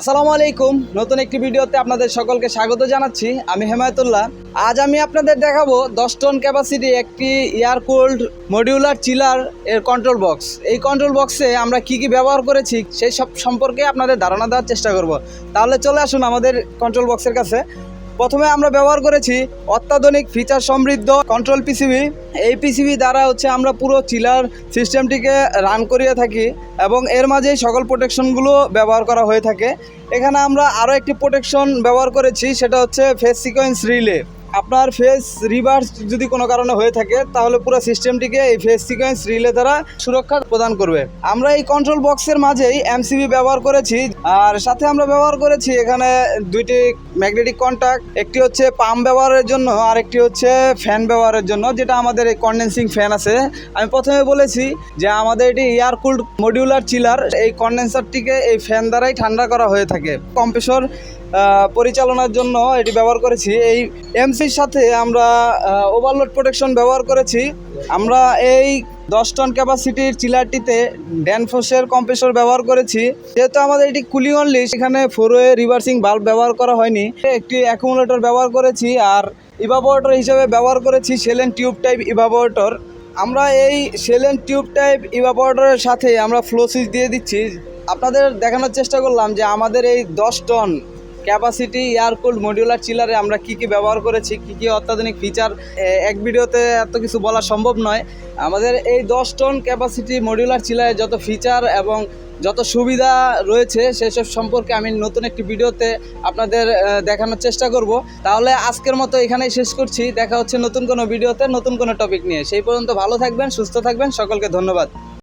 আসসালামু আলাইকুম। নতুন একটি ভিডিওতে আপনাদের সকলকে স্বাগত জানাচ্ছি। আমি হেমায়তুল্লাহ। আজ আমি আপনাদের দেখাবো দশ টন ক্যাপাসিটি একটি এয়ার কোল্ড মডিউলার চিলার এর কন্ট্রোল বক্স এই কন্ট্রোল বক্সে আমরা কি কি ব্যবহার করেছি, সেই সব সম্পর্কে আপনাদের ধারণা দেওয়ার চেষ্টা করব। তাহলে চলে আসুন আমাদের কন্ট্রোল বক্সের কাছে। প্রথমে আমরা ব্যবহার করেছি অত্যাধুনিক ফিচার সমৃদ্ধ কন্ট্রোল পিসিবি এই পিসিবি দ্বারা হচ্ছে আমরা পুরো চিলার সিস্টেমটিকে রান করিয়ে থাকি এবং এর মাঝেই সকল প্রোটেকশনগুলো ব্যবহার করা হয়ে থাকে। এখানে আমরা আরও একটি প্রোটেকশন ব্যবহার করেছি, সেটা হচ্ছে ফেস সিকোয়েন্স রিলে আপনার ফেস রিভার্স যদি কোনো কারণে হয়ে থাকে, তাহলে পুরো সিস্টেমটিকে এই ফেস সিকোয়েন্স রিলে দ্বারা সুরক্ষা প্রদান করবে। আমরা এই কন্ট্রোল বক্সের মাঝেই এমসিবি ব্যবহার করেছি, আর সাথে আমরা ব্যবহার করেছি এখানে দুইটি ম্যাগনেটিক কন্ট্যাক্ট একটি হচ্ছে পাম্প ব্যবহারের জন্য, আর একটি হচ্ছে ফ্যান ব্যবহারের জন্য, যেটা আমাদের এই কন্ডেন্সিং ফ্যান আছে। আমি প্রথমে বলেছি যে আমাদের এটি এয়ার কুল্ড মডিউলার চিলার এই কন্ডেন্সারটিকে এই ফ্যান দ্বারাই ঠান্ডা করা হয়ে থাকে। কম্প্রেসর পরিচালনার জন্য এটি ব্যবহার করেছি। এই এমসির সাথে আমরা ওভারলোড প্রোটেকশন ব্যবহার করেছি। আমরা এই দশ টন ক্যাপাসিটির চিলারটিতে ড্যানফোসের কম্প্রেসর ব্যবহার করেছি। যেহেতু আমাদের এটি কুলিং অনলি সেখানে ফোর ওয়ে রিভার্সিং বাল্ব ব্যবহার করা হয়নি। একটি অ্যাকুমুলেটর ব্যবহার করেছি আর ইভাবোরেটর হিসেবে ব্যবহার করেছি সেলেন টিউব টাইপ ইভাবোরেটর আমরা এই সেলেন টিউব টাইপ ইভাবোরেটরের সাথে আমরা ফ্লো সুইচ দিয়ে দিচ্ছি। আপনাদের দেখানোর চেষ্টা করলাম যে আমাদের এই দশ ton capacity air cooled modular চিলারে আমরা কি কি ব্যবহার করেছি, কি কি অত্যাধুনিক ফিচার এক ভিডিওতে এত কিছু বলা সম্ভব নয়। আমাদের এই দশ টন ক্যাপাসিটি মডিউলার চিলারে যত ফিচার এবং যত সুবিধা রয়েছে, সেসব সম্পর্কে আমি নতুন একটি ভিডিওতে আপনাদের দেখানোর চেষ্টা করব। তাহলে আজকের মতো এখানেই শেষ করছি। দেখা হচ্ছে নতুন কোনো ভিডিওতে নতুন কোনো টপিক নিয়ে। সেই পর্যন্ত ভালো থাকবেন, সুস্থ থাকবেন। সকলকে ধন্যবাদ।